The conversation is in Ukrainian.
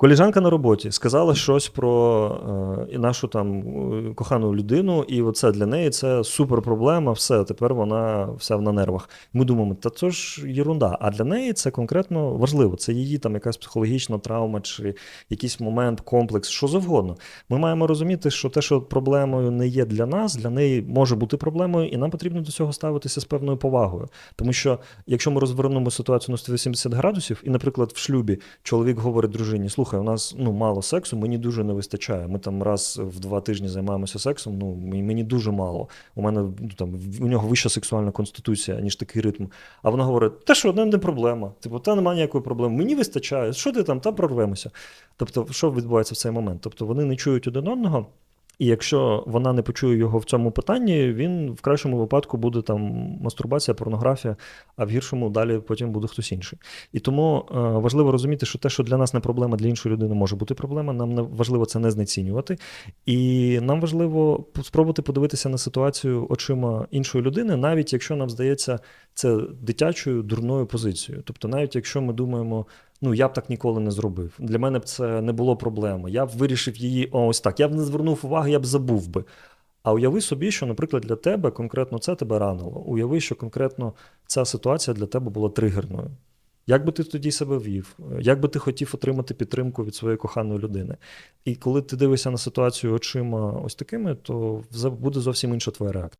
Коліжанка на роботі сказала щось про е, нашу там е, кохану людину, і оце для неї це супер проблема. Все, тепер вона вся на нервах. Ми думаємо, та це ж єрунда. А для неї це конкретно важливо. Це її там якась психологічна травма чи якийсь момент, комплекс, що завгодно. Ми маємо розуміти, що те, що проблемою не є для нас, для неї може бути проблемою, і нам потрібно до цього ставитися з певною повагою. Тому що якщо ми розвернемо ситуацію на 180 градусів, і, наприклад, в шлюбі чоловік говорить дружині: слухай, у нас ну мало сексу, мені дуже не вистачає. Ми там раз в два тижні займаємося сексом. Ну мені дуже мало. У мене ну, там у нього вища сексуальна конституція, ніж такий ритм. А вона говорить: та що, не проблема. Типу, та немає ніякої проблеми. Мені вистачає. Що ти там, та прорвемося. Тобто, що відбувається в цей момент? Тобто вони не чують один одного. І якщо вона не почує його в цьому питанні, він в кращому випадку буде там мастурбація, порнографія, а в гіршому далі потім буде хтось інший. І тому е, важливо розуміти, що те, що для нас не проблема, для іншої людини може бути проблема. Нам не важливо це не знецінювати. І нам важливо спробувати подивитися на ситуацію очима іншої людини, навіть якщо нам здається це дитячою дурною позицією. Тобто, навіть якщо ми думаємо, ну я б так ніколи не зробив. Для мене б це не було проблеми. Я б вирішив її ось так. Я б не звернув уваги, я б забув би. А уяви собі, що, наприклад, для тебе конкретно це тебе ранило. Уяви, що конкретно ця ситуація для тебе була тригерною. Як би ти тоді себе вів? Як би ти хотів отримати підтримку від своєї коханої людини? І коли ти дивишся на ситуацію очима ось такими, то буде зовсім інша твоя реакція.